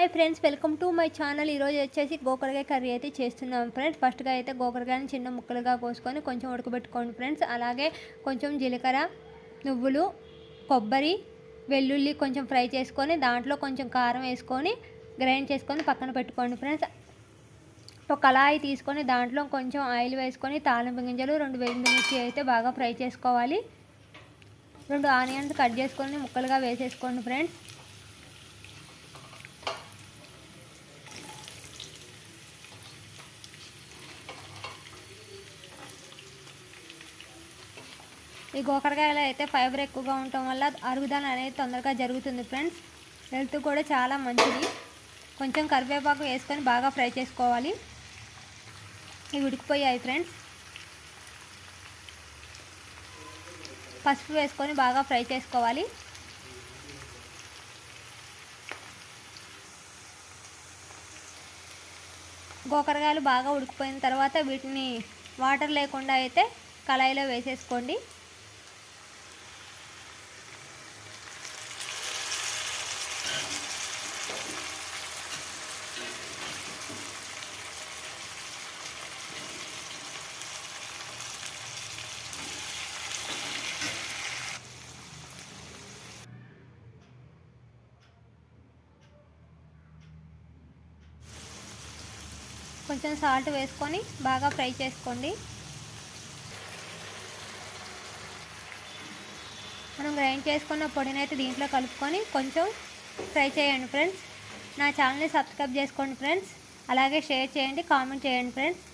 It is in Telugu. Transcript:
Hi friends welcome to my channel ఈరోజు వచ్చేసి గోకరకాయ కర్రీ అయితే చేస్తున్నాం ఫ్రెండ్స్ ఫస్ట్గా అయితే గోకరకాయని చిన్న ముక్కలుగా కోసుకొని కొంచెం ఉడకబెట్టుకోండి ఫ్రెండ్స్ అలాగే కొంచెం జీలకర్ర నువ్వులు కొబ్బరి వెల్లుల్లి కొంచెం ఫ్రై చేసుకొని దాంట్లో కొంచెం కారం వేసుకొని గ్రైండ్ చేసుకొని పక్కన పెట్టుకోండి ఫ్రెండ్స్ ఒక కళాయి తీసుకొని దాంట్లో కొంచెం ఆయిల్ వేసుకొని తాలింపు గింజలు రెండు మిర్చి అయితే బాగా ఫ్రై చేసుకోవాలి. రెండు ఆనియన్స్ కట్ చేసుకొని ముక్కలుగా వేసేసుకోండి ఫ్రెండ్స్ ఈ గోకరకాయలో అయితే ఫైబర్ ఎక్కువగా ఉండటం వల్ల అరుగుదల అనేది తొందరగా జరుగుతుంది ఫ్రెండ్స్. హెల్త్ కూడా చాలా మంచిది. కొంచెం కరివేపాకు వేసుకొని బాగా ఫ్రై చేసుకోవాలి. ఇవి ఉడికిపోయాయి ఫ్రెండ్స్. పసుపు వేసుకొని బాగా ఫ్రై చేసుకోవాలి. గోకరకాయలు బాగా ఉడికిపోయిన తర్వాత వీటిని వాటర్ లేకుండా అయితే కళాయిలో వేసేసుకోండి. కొంచెం సాల్ట్ వేసుకొని బాగా ఫ్రై చేసుకోండి. మనం గ్రైండ్ చేసుకున్న పొడిని అయితే దీంట్లో కలుపుకొని కొంచెం ఫ్రై చేయండి ఫ్రెండ్స్. నా ఛానల్ని సబ్స్క్రైబ్ చేసుకోండి ఫ్రెండ్స్. అలాగే షేర్ చేయండి కామెంట్ చేయండి ఫ్రెండ్స్.